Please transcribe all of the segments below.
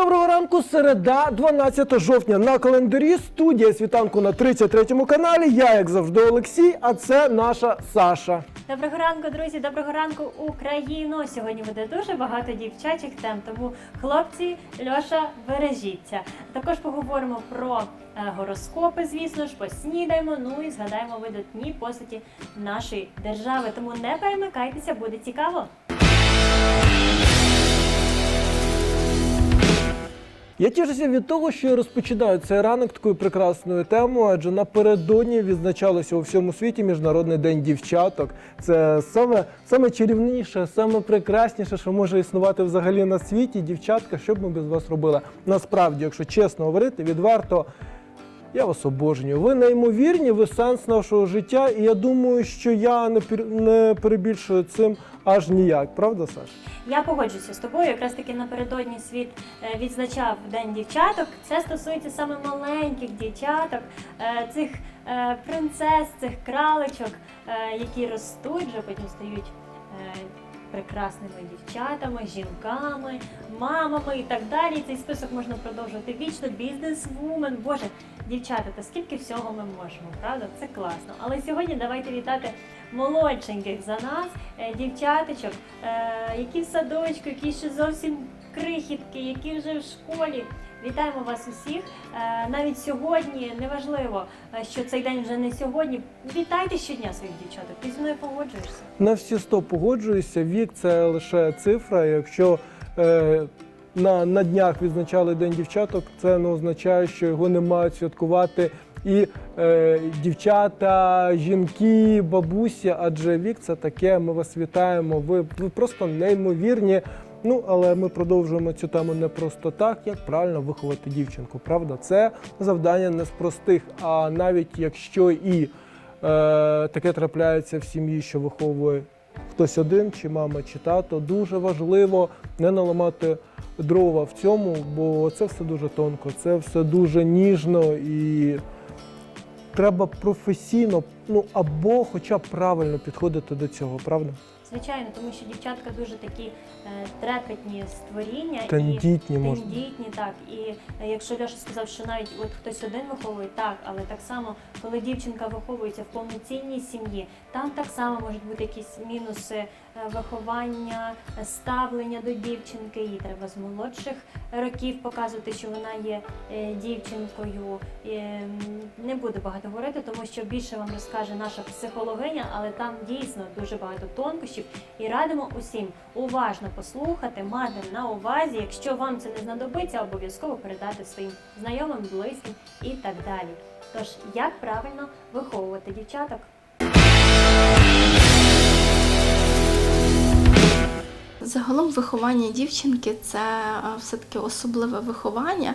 доброго ранку. Середа, 12 жовтня на календарі. Студія світанку на 33-му каналі. Я, як завжди, Олексій, а це наша Саша. Доброго ранку, друзі! Доброго ранку, Україно! Сьогодні буде дуже багато дівчачих тем, тому хлопці, Льоша, бережіться. Також поговоримо про е, гороскопи, звісно ж, поснідаємо. Ну і згадаємо видатні постаті нашої держави. Тому не перемикайтеся, буде цікаво. Я тішуся від того, що я розпочинаю цей ранок такою прекрасною темою, адже напередодні відзначалося у всьому світі Міжнародний день дівчаток. Це саме, саме чарівніше, саме прекрасніше, що може існувати взагалі на світі. Дівчатка, що б ми без вас робили? Насправді, якщо чесно говорити, відверто. Я вас обожнюю. Ви неймовірні, ви сенс нашого життя, і я думаю, що я не пер- перебільшую цим аж ніяк. Правда, Саш? Я погоджуся з тобою. Якраз таки напередодні світ е, відзначав День дівчаток. Це стосується саме маленьких дівчаток, е, цих е, принцес, цих кралечок, які ростуть, вже потім стають. Прекрасними дівчатами, жінками, мамами і так далі. Цей список можна продовжувати вічно. Бізнес-вумен. Боже, дівчата, та скільки всього ми можемо, правда? Це класно. Але сьогодні давайте вітати молодшеньких за нас, е, дівчаточок, е, які в садочку, які ще зовсім крихітки, які вже в школі. Вітаємо вас усіх. Е, Навіть сьогодні неважливо, що цей день вже не сьогодні. Вітайте щодня своїх дівчаток. Ти зі мною погоджуєшся? На всі сто погоджуюся. Вік це лише цифра. Якщо е, на, на днях відзначали День дівчаток, це не означає, що його не мають святкувати і е, дівчата, жінки, бабусі, адже вік це таке. Ми вас вітаємо. Ви, ви просто неймовірні. Ну, але ми продовжуємо цю тему не просто так, як правильно виховати дівчинку. Правда, це завдання не з простих. А навіть якщо і е, таке трапляється в сім'ї, що виховує хтось один, чи мама, чи тато, дуже важливо не наламати дрова в цьому, бо це все дуже тонко, це все дуже ніжно і треба професійно, ну або хоча б правильно підходити до цього, правда? Звичайно, тому що дівчатка дуже такі е, трепетні створіння Тендітні і можна. тендітні, так. І е, якщо Льоша сказав, що навіть от хтось один виховує, так, але так само, коли дівчинка виховується в повноцінній сім'ї, там так само можуть бути якісь мінуси е, виховання, е, ставлення до дівчинки. Їй треба з молодших років показувати, що вона є е, дівчинкою. М, не буду багато говорити, тому що більше вам розкаже наша психологиня, але там дійсно дуже багато тонкощів. І радимо усім уважно послухати, мати на увазі. Якщо вам це не знадобиться, обов'язково передати своїм знайомим, близьким і так далі. Тож, як правильно виховувати дівчаток? Загалом виховання дівчинки це е, все-таки особливе виховання,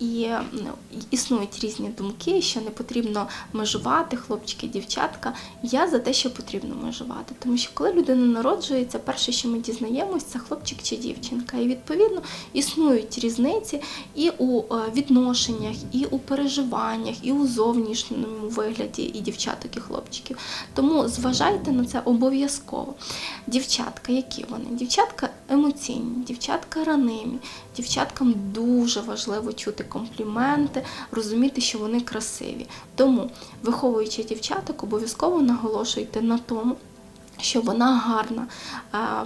і ну, існують різні думки, що не потрібно межувати хлопчики, дівчатка. Я за те, що потрібно межувати. Тому що коли людина народжується, перше, що ми дізнаємось, це хлопчик чи дівчинка. І відповідно існують різниці і у е, відношеннях, і у переживаннях, і у зовнішньому вигляді і дівчаток, і хлопчиків. Тому зважайте на це обов'язково. Дівчатка, які вони? Дівчатка емоційні, дівчатка ранимі. Дівчаткам дуже важливо чути компліменти, розуміти, що вони красиві. Тому, виховуючи дівчаток, обов'язково наголошуйте на тому. Що вона гарна,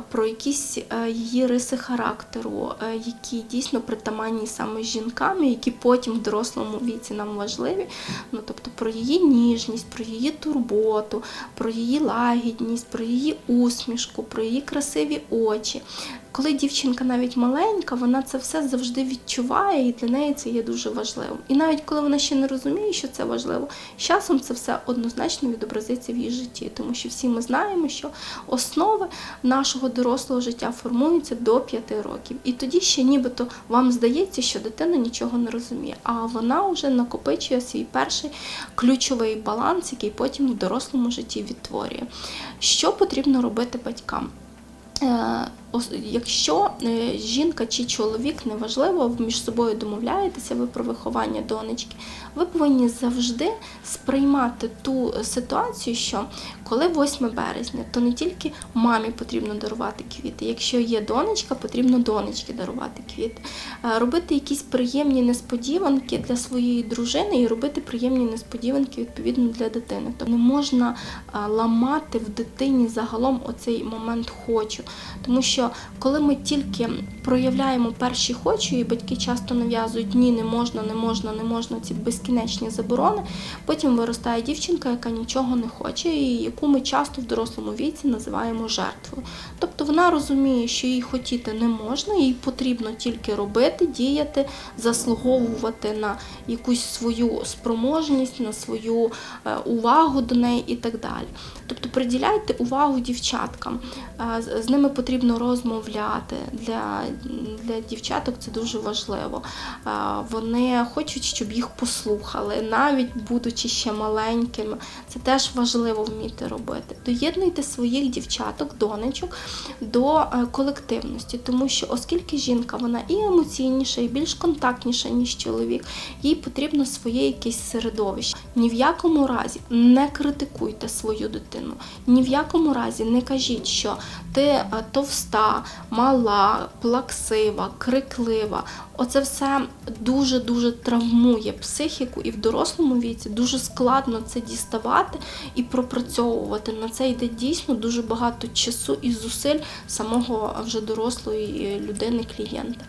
про якісь е, її риси характеру, е, які дійсно притаманні саме жінкам, які потім в дорослому віці нам важливі. Ну, тобто про її ніжність, про її турботу, про її лагідність, про її усмішку, про її красиві очі. Коли дівчинка навіть маленька, вона це все завжди відчуває, і для неї це є дуже важливим. І навіть коли вона ще не розуміє, що це важливо, з часом це все однозначно відобразиться в її житті, тому що всі ми знаємо, що основи нашого дорослого життя формуються до 5 років. І тоді ще нібито вам здається, що дитина нічого не розуміє, а вона вже накопичує свій перший ключовий баланс, який потім в дорослому житті відтворює. Що потрібно робити батькам? Якщо е, жінка чи чоловік, неважливо, ви між собою домовляєтеся ви про виховання донечки, ви повинні завжди сприймати ту ситуацію, що коли 8 березня, то не тільки мамі потрібно дарувати квіти. Якщо є донечка, потрібно донечки дарувати квіти. Е, Робити якісь приємні несподіванки для своєї дружини і робити приємні несподіванки відповідно для дитини. Тобто не можна е, ламати в дитині загалом оцей момент хочу. Тому що коли ми тільки проявляємо перші хочу, і батьки часто нав'язують ні, не можна, не можна, не можна ці безкінечні заборони. Потім виростає дівчинка, яка нічого не хоче, і яку ми часто в дорослому віці називаємо жертвою. Тобто вона розуміє, що їй хотіти не можна, їй потрібно тільки робити, діяти, заслуговувати на якусь свою спроможність, на свою е, увагу до неї і так далі. Тобто приділяйте увагу дівчаткам. Е, з- ними потрібно розмовляти. Для, для дівчаток це дуже важливо. Е, Вони хочуть, щоб їх послухали, навіть будучи ще маленькими. Це теж важливо вміти робити. Доєднуйте своїх дівчаток, донечок до е, колективності, тому що оскільки жінка вона і емоційніша, і більш контактніша, ніж чоловік, їй потрібно своє якесь середовище. Ні в якому разі не критикуйте свою дитину, ні в якому разі не кажіть, що ти е, товста, мала, плаксива, криклива. Оце все дуже дуже травмує психіку, і в дорослому віці дуже складно це діставати і пропрацьовувати. На це йде дійсно дуже багато часу і зусиль самого вже дорослої людини, клієнта.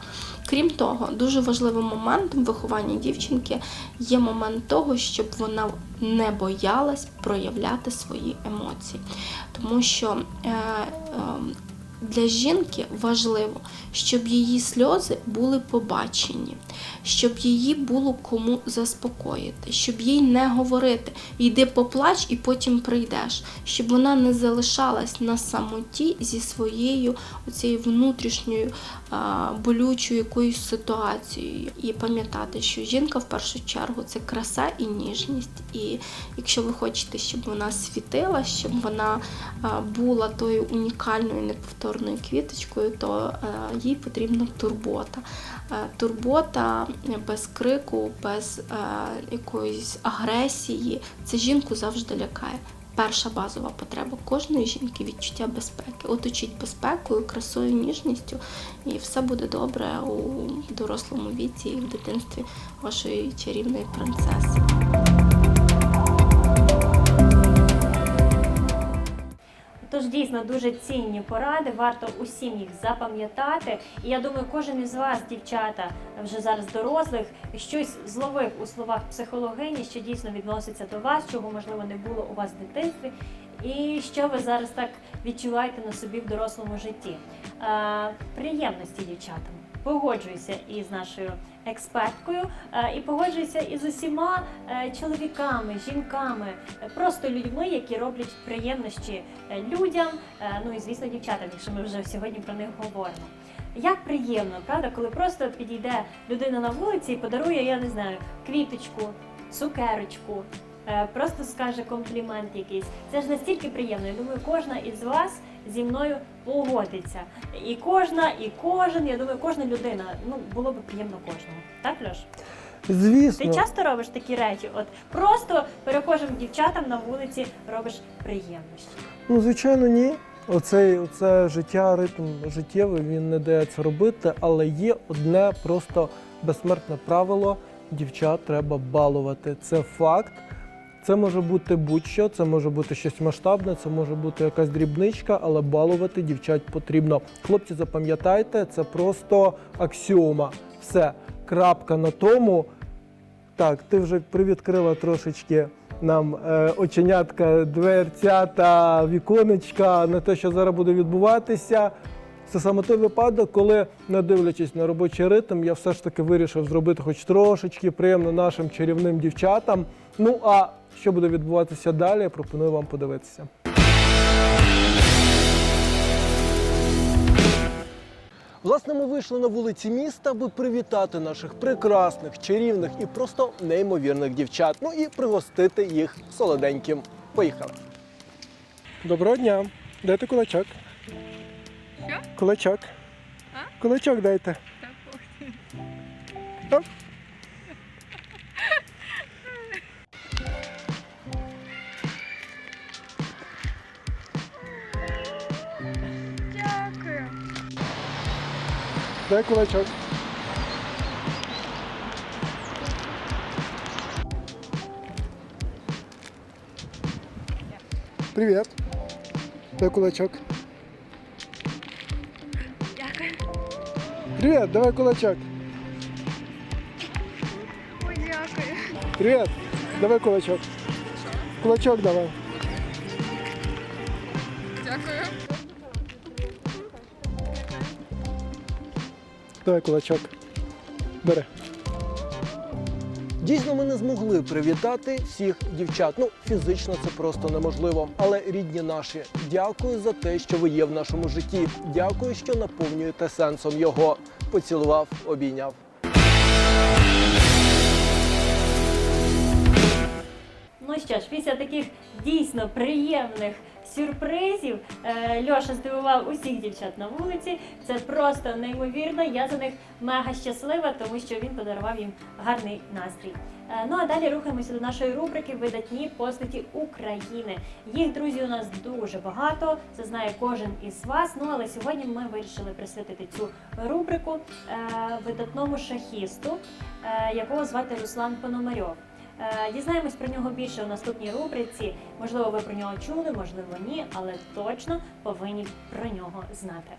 Крім того, дуже важливим моментом виховання дівчинки є момент того, щоб вона не боялась проявляти свої емоції. Тому що е, е, для жінки важливо, щоб її сльози були побачені, щоб її було кому заспокоїти, щоб їй не говорити йди поплач і потім прийдеш, щоб вона не залишалась на самоті зі своєю оцією внутрішньою болючою якоюсь ситуацією. І пам'ятати, що жінка в першу чергу це краса і ніжність. І якщо ви хочете, щоб вона світила, щоб вона була тою унікальною неповторною квіточкою, то їй потрібна турбота. Е, Турбота без крику, без е, якоїсь агресії. Це жінку завжди лякає. Перша базова потреба кожної жінки відчуття безпеки. Оточіть безпекою, красою, ніжністю, і все буде добре у дорослому віці і в дитинстві вашої чарівної принцеси. Тож дійсно дуже цінні поради, варто усім їх запам'ятати. І я думаю, кожен із вас, дівчата, вже зараз дорослих, щось зловив у словах психологині, що дійсно відноситься до вас, чого можливо не було у вас в дитинстві, і що ви зараз так відчуваєте на собі в дорослому житті. Е, приємності дівчатам. Погоджуюся із нашою експерткою е, і погоджуюся із усіма е, чоловіками, жінками, е, просто людьми, які роблять приємності людям, ну і звісно дівчатам, якщо ми вже сьогодні про них говоримо. Як приємно, правда, коли просто підійде людина на вулиці і подарує, я не знаю, квіточку, цукерочку, просто скаже комплімент якийсь. Це ж настільки приємно. Я думаю, кожна із вас зі мною погодиться. І кожна, і кожен, я думаю, кожна людина, ну було б приємно кожному. Так, Льош? Звісно, Ти часто робиш такі речі? От просто перехожим дівчатам на вулиці робиш приємності. ну звичайно, ні. Оцей, оце життя, ритм життєвий, він не дає це робити, але є одне просто безсмертне правило: дівчат треба балувати. Це факт. Це може бути будь-що, це може бути щось масштабне, це може бути якась дрібничка, але балувати дівчат потрібно. Хлопці, запам'ятайте, це просто аксіома. Все, крапка на тому. Так, ти вже привідкрила трошечки нам е, оченятка, дверця та віконечка на те, що зараз буде відбуватися. Це саме той випадок, коли, не дивлячись на робочий ритм, я все ж таки вирішив зробити хоч трошечки приємно нашим чарівним дівчатам. Ну а що буде відбуватися далі, я пропоную вам подивитися. Власне, ми вийшли на вулиці міста, аби привітати наших прекрасних, чарівних і просто неймовірних дівчат. Ну і пригостити їх солоденьким. Поїхали. Доброго дня. Ти кулачок? Що? Кулачок. А? Кулачок дайте. Та Дай кулачок. Привет. Дай кулачок. Дякую. Привет, давай кулачок. Ой, дякую. Привет, давай кулачок. Кулачок давай. Дякую. Давай кулачок. Бери. Дійсно, ми не змогли привітати всіх дівчат. Ну, фізично це просто неможливо. Але рідні наші, дякую за те, що ви є в нашому житті. Дякую, що наповнюєте сенсом його. Поцілував, обійняв. Що ж, після таких дійсно приємних сюрпризів е, Льоша здивував усіх дівчат на вулиці. Це просто неймовірно. Я за них мега щаслива, тому що він подарував їм гарний настрій. Е, ну а далі рухаємося до нашої рубрики Видатні постаті України. Їх друзі у нас дуже багато. Це знає кожен із вас. Ну але сьогодні ми вирішили присвятити цю рубрику е, видатному шахісту, якого звати Руслан Пономарьов. Е, Дізнаємось про нього більше у наступній рубриці. Можливо, ви про нього чули, можливо, ні, але точно повинні про нього знати.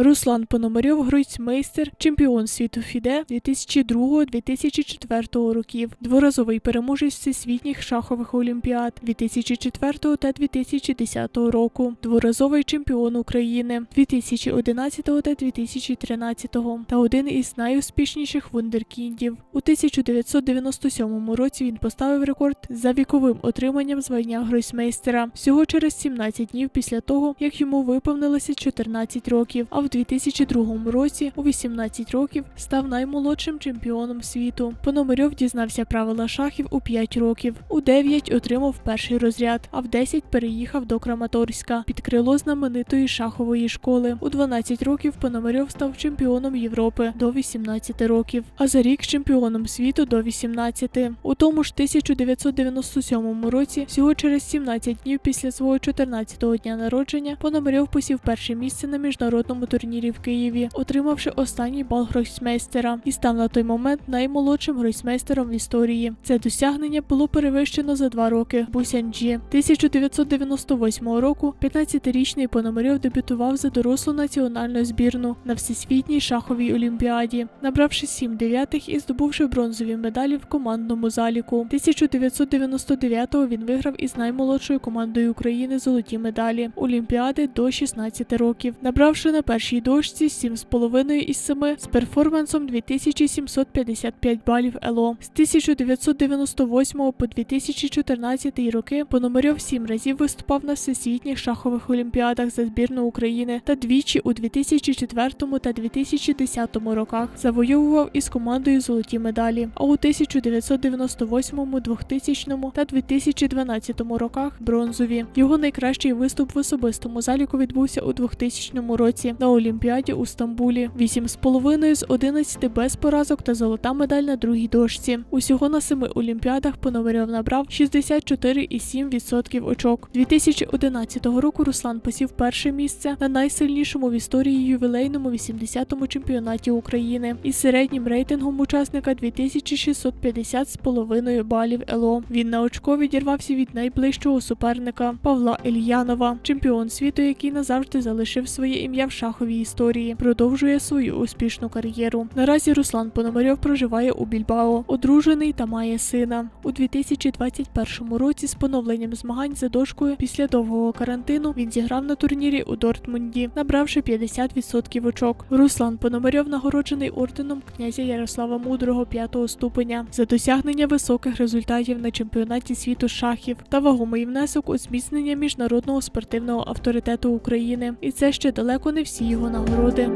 Руслан Пономарьов, гройсмейстер, чемпіон світу ФІДЕ 2002-2004 років, дворазовий переможець всесвітніх шахових олімпіад 2004 та 2010 року, дворазовий чемпіон України 2011 та 2013 та один із найуспішніших вундеркіндів. У 1997 році він поставив рекорд за віковим отриманням звання гройсмейстера всього через 17 днів після того, як йому виповнилося 14 років. А в 2002 році, у 18 років, став наймолодшим чемпіоном світу. Пономарьов дізнався правила шахів у 5 років. У 9 отримав перший розряд, а в 10 переїхав до Краматорська під крило знаменитої шахової школи. У 12 років Пономарьов став чемпіоном Європи до 18 років, а за рік чемпіоном світу до 18. У тому ж 1997 році, всього через 17 днів після свого 14-го дня народження, Пономарьов посів перше місце на міжнародному турнірі в Києві, отримавши останній бал гройсмейстера, і став на той момент наймолодшим гройсмейстером в історії. Це досягнення було перевищено за два роки Бусянджі. 1998 року 15-річний Пономарьов дебютував за дорослу національну збірну на всесвітній шаховій олімпіаді, набравши 7 дев'ятих і здобувши бронзові медалі в командному заліку. 1999-го він виграв із наймолодшою командою України золоті медалі Олімпіади до 16 років, набравши на першій дошці 7,5 із 7 з перформансом 2755 балів ЕЛО. З 1998 по 2014 роки Пономарьов сім разів виступав на всесвітніх шахових олімпіадах за збірну України та двічі у 2004 та 2010 роках завойовував із командою золоті медалі. А у 1998, 2000 та 2012 роках бронзові. Його найкращий виступ в особистому заліку відбувся у 2000 році на Олімпіаді у Стамбулі. 8,5 з 11 без поразок та золота медаль на другій дошці. Усього на семи олімпіадах Пономарьов набрав 64,7% очок. 2011 року Руслан посів перше місце на найсильнішому в історії ювілейному 80-му чемпіонаті України із середнім рейтингом учасника 2650 з половиною балів ЕЛО. Він на очко відірвався від найближчого суперника Павла Ільянова, чемпіон світу, який назавжди залишив своє ім'я в шаховій історії. Продовжує свою успішну кар'єру. Наразі Руслан Пономарьов проживає у Більбао, одружений та має сина. У 2021 році з поновленням змагань за дошкою після довгого карантину він зіграв на турнірі у Дортмунді, набравши 50% очок. Руслан Пономарьов нагороджений орденом князя Ярослава Мудрого 5 ступеня за досягнення високих результатів на чемпіонаті світу шахів та вагомий внесок у зміцнення міжнародного спортивного авторитету України. І це ще далеко не всі його нагороди.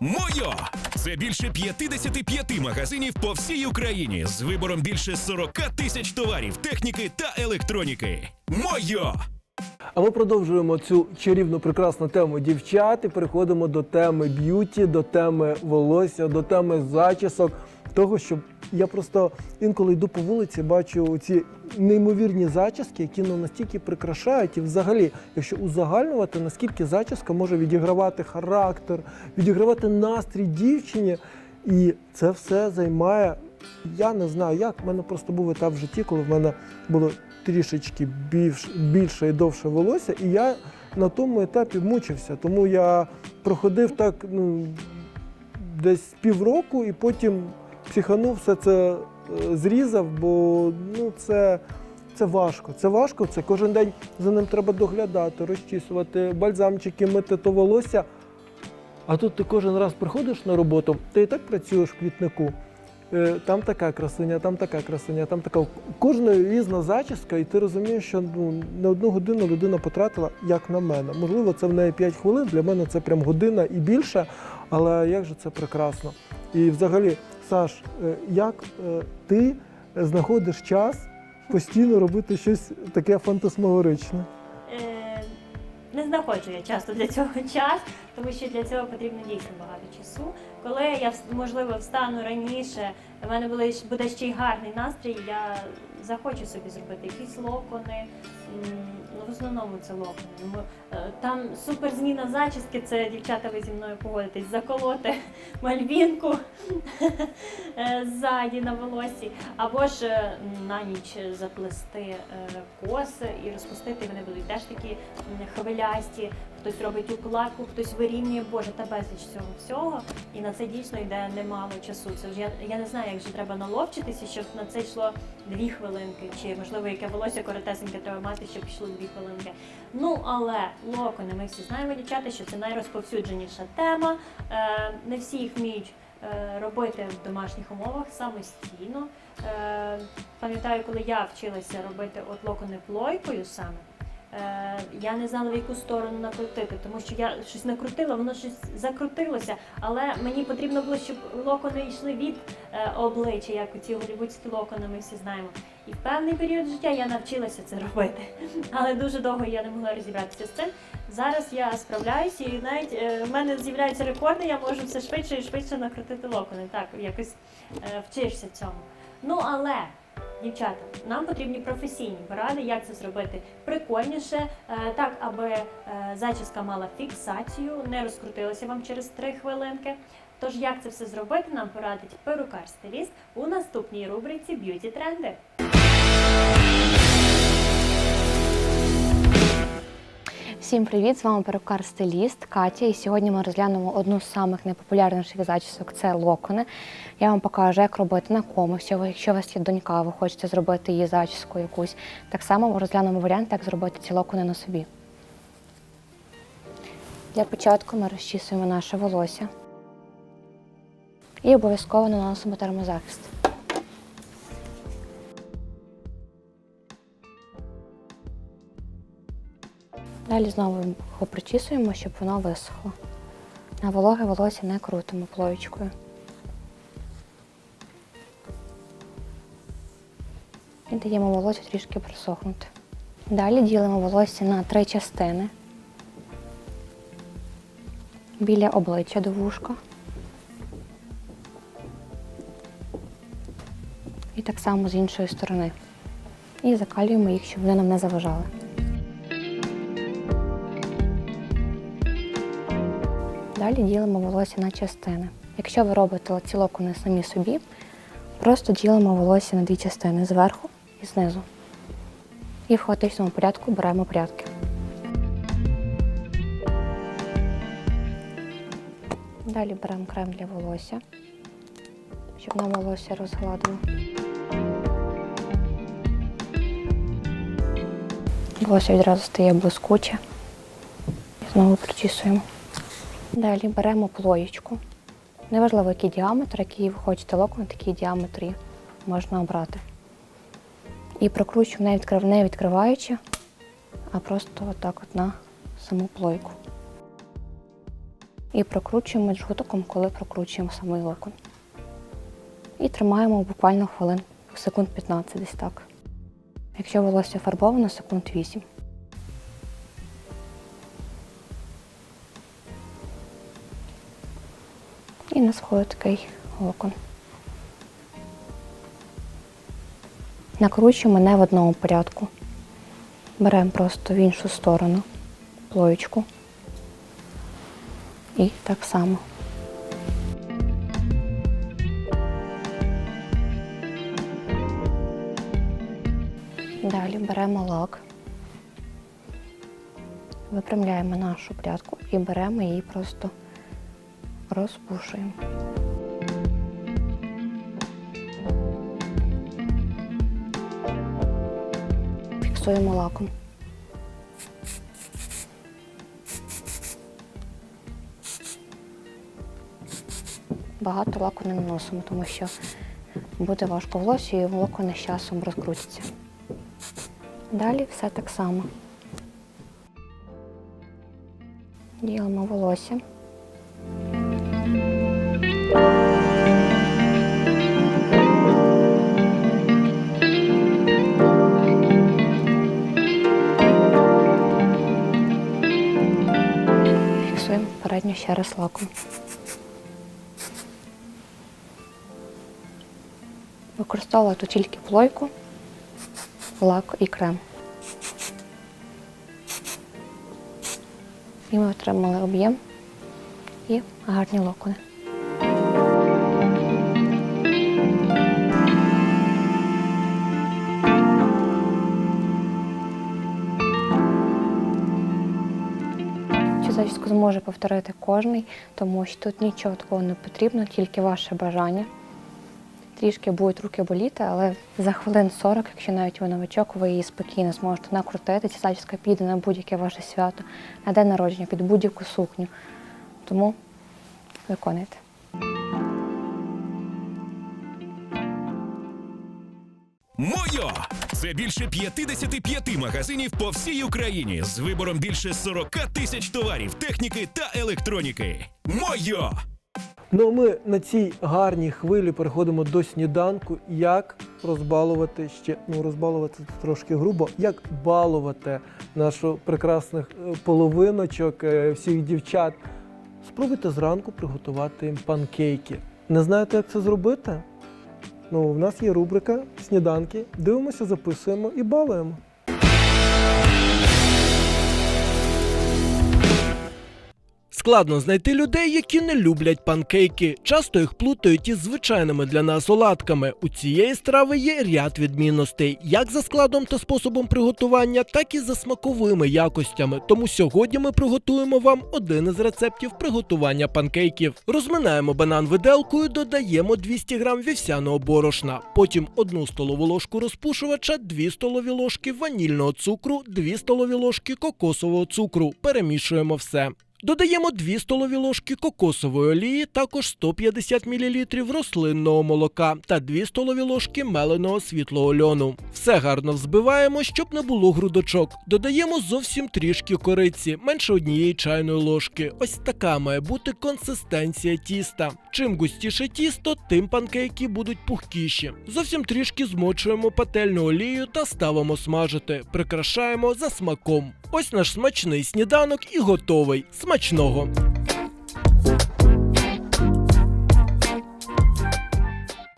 Мойо! Це Це більше 55 магазинів по всій Україні з вибором більше 40 тисяч товарів, техніки та електроніки. Мойо! А ми продовжуємо цю чарівну прекрасну тему дівчат і переходимо до теми б'юті, до теми волосся, до теми зачісок. Того, що я просто інколи йду по вулиці, бачу ці неймовірні зачіски, які ну, настільки прикрашають, і взагалі, якщо узагальнювати, наскільки зачіска може відігравати характер, відігравати настрій дівчині. І це все займає. Я не знаю, як в мене просто був етап в житті, коли в мене було трішечки більш, більше і довше волосся, і я на тому етапі мучився. Тому я проходив так ну, десь півроку і потім психанув, все це е, зрізав, бо ну, це, це важко. Це важко, це кожен день за ним треба доглядати, розчісувати, бальзамчики, мити то волосся. А тут ти кожен раз приходиш на роботу, ти і так працюєш в квітнику. Е, Там така красуня, там така красуня, там така. У Кожної різна зачіска, і ти розумієш, що ну, не одну годину людина потратила, як на мене. Можливо, це в неї 5 хвилин, для мене це прям година і більше, але як же це прекрасно. І взагалі, Саш, е, як е, ти знаходиш час постійно робити щось таке фантасмагоричне? Е, Не знаходжу я часто для цього час, тому що для цього потрібно дійсно багато часу. Коли я можливо встану раніше, в мене буде, буде ще й гарний настрій, я захочу собі зробити якісь локони. Ну, в основному це локони. Ну, е, Там супер зміна зачіски, це дівчата, ви зі мною погодитесь, заколоти мальвінку е, ззаді на волосі, або ж е, на ніч заплести коси і розпустити, вони будуть теж такі хвилясті. Хтось робить укладку, хтось вирівнює, боже, та безліч цього всього. І на це дійсно йде немало часу. Це ж я, я не знаю, як же треба наловчитися, щоб на це йшло дві хвилинки, чи можливо яке волосся коротесеньке треба мати, щоб йшло дві хвилинки. Ну але локони, ми всі знаємо, дівчата, що це найрозповсюдженіша тема. Е, не всі їх вміють е, робити в домашніх умовах самостійно. Е, пам'ятаю, коли я вчилася робити от локони плойкою саме. Е, я не знала, в яку сторону накрутити, тому що я щось накрутила, воно щось закрутилося, але мені потрібно було, щоб локони йшли від е, обличчя, як ці голівудські локони, ми всі знаємо. І в певний період життя я навчилася це робити, але дуже довго я не могла розібратися з цим. Зараз я справляюся, і навіть е, в мене з'являються рекорди, я можу все швидше і швидше накрутити локони. Так, якось вчишся цьому. Ну але. Дівчата, нам потрібні професійні поради, як це зробити прикольніше, е, так аби е, зачіска мала фіксацію, не розкрутилася вам через 3 хвилинки. Тож як це все зробити, нам порадить перукар-стиліст у наступній рубриці Б'юті тренди. Всім привіт! З вами перукар-стиліст Катя. І сьогодні ми розглянемо одну з самих найпопулярніших зачісок це локони. Я вам покажу, як робити на комусь. Якщо у вас є донька, ви хочете зробити її зачіску якусь. Так само ми розглянемо варіант, як зробити ці локони на собі. Для початку ми розчісуємо наше волосся і обов'язково наносимо термозахист. Далі знову його причісуємо, щоб воно висохло. На вологе волосся не крутимо плоєчкою. І даємо волосся трішки просохнути. Далі ділимо волосся на три частини. Біля обличчя до вушка. І так само з іншої сторони. І закалюємо їх, щоб вони нам не заважали. Далі ділимо волосся на частини. Якщо ви робите ці локони самі собі, просто ділимо волосся на дві частини зверху і знизу. І в хаотичному порядку беремо прядки. Далі беремо крем для волосся, щоб нам волосся розгладило. Волосся відразу стає блискуче. Знову причісуємо. Далі беремо плоєчку. Неважливо, який діаметр, який ви хочете локон, такий діаметр можна обрати. І прокручуємо не, відкрив, не відкриваючи, а просто отак от на саму плойку. І прокручуємо джгутиком, коли прокручуємо самий локон. І тримаємо буквально хвилин, секунд 15 десь так. Якщо волосся фарбовано, секунд 8. І у нас входить такий локон. Накручуємо не в одному порядку. Беремо просто в іншу сторону плоєчку. І так само. Далі беремо лак, випрямляємо нашу прядку і беремо її просто розпушуємо. Фіксуємо лаком. Багато лаку не наносимо, тому що буде важко волосся і локони з часом розкрутяться. Далі все так само. Ділимо волосся. Фіксуємо ще раз лаком. Використовувала тут тільки плойку, лак і крем. І ми отримали об'єм і гарні локони. Зможе повторити кожний, тому що тут нічого такого не потрібно, тільки ваше бажання. Трішки будуть руки боліти, але за хвилин 40, якщо навіть ви новичок, ви її спокійно зможете накрутити. Ця зачіска піде на будь-яке ваше свято, на день народження, під будь-яку сукню. Тому виконуйте. Мойо! Це більше 55 магазинів по всій Україні з вибором більше 40 тисяч товарів, техніки та електроніки. Мойо! Ну, а ми на цій гарній хвилі переходимо до сніданку. Як розбалувати ще, ну розбалувати це трошки грубо, як балувати нашу прекрасних е, половиночок, е, всіх дівчат. Спробуйте зранку приготувати їм панкейки. Не знаєте, як це зробити? Ну, в нас є рубрика сніданки. Дивимося, записуємо і балуємо. Складно знайти людей, які не люблять панкейки. Часто їх плутають із звичайними для нас оладками. У цієї страви є ряд відмінностей, як за складом та способом приготування, так і за смаковими якостями. Тому сьогодні ми приготуємо вам один із рецептів приготування панкейків. Розминаємо банан виделкою, додаємо 200 грам вівсяного борошна, потім 1 столову ложку розпушувача, 2 столові ложки ванільного цукру, 2 столові ложки кокосового цукру. Перемішуємо все. Додаємо 2 столові ложки кокосової олії, також 150 мл рослинного молока та 2 столові ложки меленого світлого льону. Все гарно взбиваємо, щоб не було грудочок. Додаємо зовсім трішки кориці, менше однієї чайної ложки. Ось така має бути консистенція тіста. Чим густіше тісто, тим панкейки будуть пухкіші. Зовсім трішки змочуємо пательну олію та ставимо смажити. Прикрашаємо за смаком. Ось наш смачний сніданок і готовий. Смачного!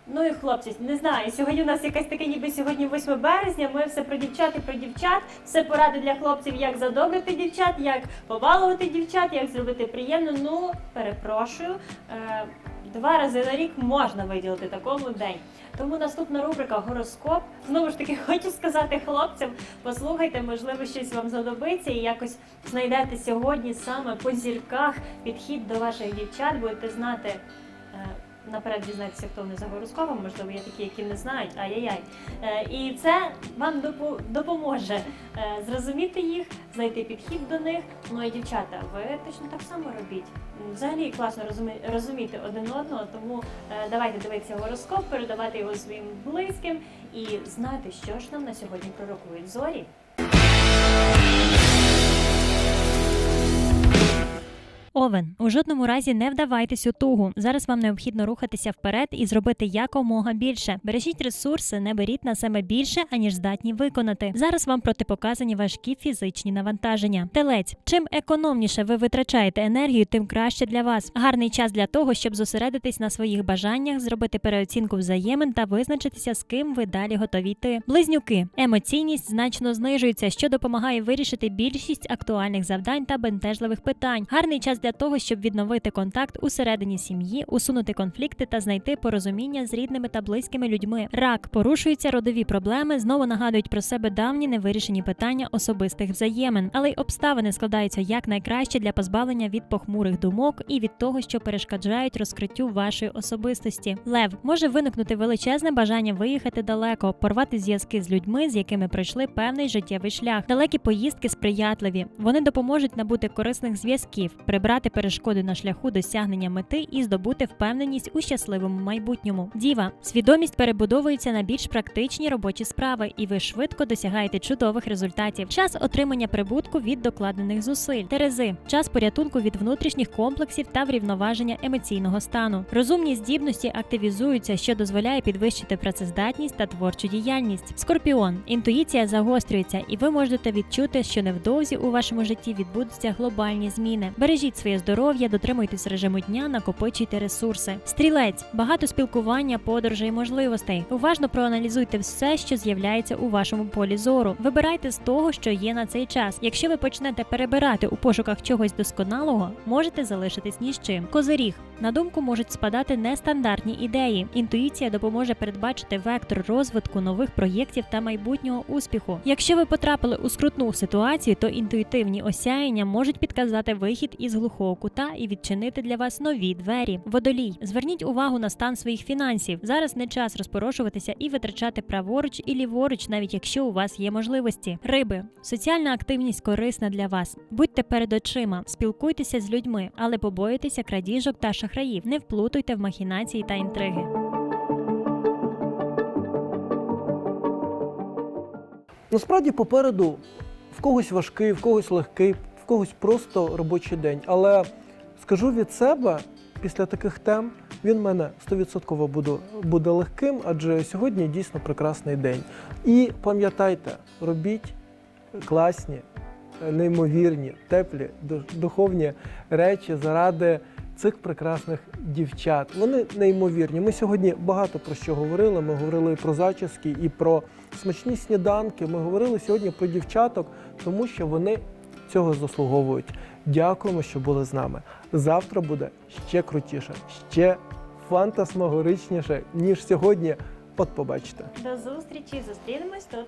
Ну і хлопці, не знаю. Сьогодні у нас якась таке, ніби сьогодні 8 березня. Ми все про дівчат і про дівчат. Все поради для хлопців, як задобрити дівчат, як побалувати дівчат, як зробити приємно. Ну, перепрошую. Е, Два рази на рік можна виділити такому день. Тому наступна рубрика гороскоп. Знову ж таки, хочу сказати хлопцям, послухайте, можливо, щось вам знадобиться і якось знайдете сьогодні саме по зірках підхід до ваших дівчат, будете знати. Наперед дізнатися, хто вони за гороскопом, можливо, є такі, які не знають, ай-яй-яй. Е, і це вам допоможе е, зрозуміти їх, знайти підхід до них. Ну і дівчата, ви точно так само робіть. Взагалі класно розуміти один одного, тому е, давайте дивитися гороскоп, передавати його своїм близьким і знати, що ж нам на сьогодні пророкують зорі. Овен. У жодному разі не вдавайтесь у тугу. Зараз вам необхідно рухатися вперед і зробити якомога більше. Бережіть ресурси, не беріть на себе більше, аніж здатні виконати. Зараз вам протипоказані важкі фізичні навантаження. Телець. Чим економніше ви витрачаєте енергію, тим краще для вас. Гарний час для того, щоб зосередитись на своїх бажаннях, зробити переоцінку взаємин та визначитися, з ким ви далі готові йти. Близнюки. Емоційність значно знижується, що допомагає вирішити більшість актуальних завдань та бентежливих питань. Гарний час для того, щоб відновити контакт усередині сім'ї, усунути конфлікти та знайти порозуміння з рідними та близькими людьми. Рак порушуються родові проблеми, знову нагадують про себе давні невирішені питання особистих взаємин, але й обставини складаються як найкраще для позбавлення від похмурих думок і від того, що перешкоджають розкриттю вашої особистості. Лев може виникнути величезне бажання виїхати далеко, порвати зв'язки з людьми, з якими пройшли певний життєвий шлях. Далекі поїздки сприятливі. Вони допоможуть набути корисних зв'язків, прибрати перешкоди на шляху досягнення мети і здобути впевненість у щасливому майбутньому. Діва, свідомість перебудовується на більш практичні робочі справи, і ви швидко досягаєте чудових результатів. Час отримання прибутку від докладених зусиль. Терези, час порятунку від внутрішніх комплексів та врівноваження емоційного стану. Розумні здібності активізуються, що дозволяє підвищити працездатність та творчу діяльність. Скорпіон, інтуїція загострюється, і ви можете відчути, що невдовзі у вашому житті відбудуться глобальні зміни. Бережіть своє здоров'я, дотримуйтесь режиму дня, накопичуйте ресурси. Стрілець, багато спілкування, подорожей, можливостей. Уважно проаналізуйте все, що з'являється у вашому полі зору. Вибирайте з того, що є на цей час. Якщо ви почнете перебирати у пошуках чогось досконалого, можете залишитись ні з чим. Козиріг на думку можуть спадати нестандартні ідеї. Інтуїція допоможе передбачити вектор розвитку нових проєктів та майбутнього успіху. Якщо ви потрапили у скрутну ситуацію, то інтуїтивні осяяння можуть підказати вихід із глухого кута і відчинити для вас нові двері. Водолій, зверніть увагу на стан своїх фінансів. Зараз не час розпорошуватися і витрачати праворуч і ліворуч, навіть якщо у вас є можливості. Риби, соціальна активність корисна для вас. Будьте перед очима, спілкуйтеся з людьми, але побоюйтеся крадіжок та шахраїв. Не вплутуйте в махінації та інтриги. Насправді попереду в когось важкий, в когось легкий, когось просто робочий день. Але скажу від себе, після таких тем він в мене 100% буде, буде легким, адже сьогодні дійсно прекрасний день. І пам'ятайте, робіть класні, неймовірні, теплі, духовні речі заради цих прекрасних дівчат. Вони неймовірні. Ми сьогодні багато про що говорили. Ми говорили про зачіски, і про смачні сніданки. Ми говорили сьогодні про дівчаток, тому що вони цього заслуговують. Дякуємо, що були з нами. Завтра буде ще крутіше, ще фантасмагоричніше, ніж сьогодні. От побачите. До зустрічі, зустрінемось тут.